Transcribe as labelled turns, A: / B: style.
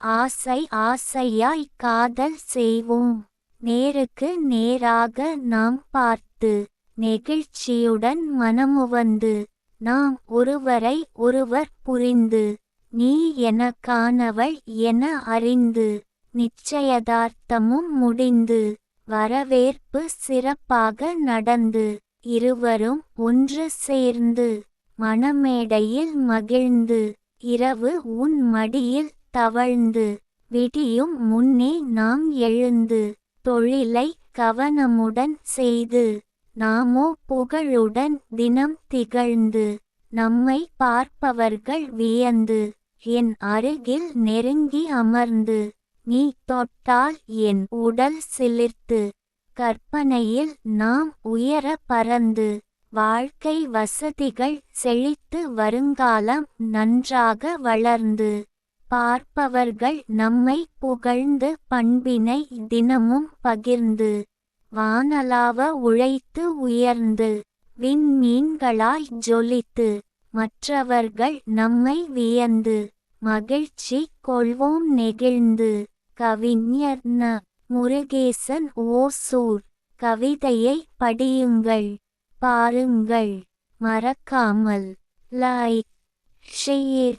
A: ஆசை ஆசையாய் காதல் செய்வோம். நேருக்கு நேராக நாம் பார்த்து நெகிழ்ச்சியுடன் மனமுவந்து நாம் ஒருவரை ஒருவர் புரிந்து நீ எனக்கானவள் என அறிந்து நிச்சயதார்த்தமும் முடிந்து வரவேற்பு சிறப்பாக நடந்து இருவரும் ஒன்று சேர்ந்து மணமேடையில் மகிழ்ந்து இரவு உன் மடியில் தவழ்ந்து விடியும் முன்னே நாம் எழுந்து தொழிலை கவனமுடன் செய்து நாமோ புகழுடன் தினம் திகழ்ந்து நம்மை பார்ப்பவர்கள் வியந்து என் அருகில் நெருங்கி அமர்ந்து நீ தொட்டால் என் உடல் சிலிர்த்து கற்பனையில் நாம் உயர பறந்து வாழ்க்கை வசதிகள் செழித்து வருங்காலம் நன்றாக வளர்ந்து பார்ப்பவர்கள் நம்மை புகழ்ந்து பண்பினை தினமும் பகிர்ந்து வானலாவ உழைத்து உயர்ந்து விண்மீன்களாய் ஜொலித்து மற்றவர்கள் நம்மை வியந்து மகிழ்ச்சி கொள்வோம் நெகிழ்ந்து. கவிஞர் ந. முருகேசன் ஓசூர். கவிதையை படியுங்கள் பாருங்கள். மறக்காமல் லைக் ஷேர்.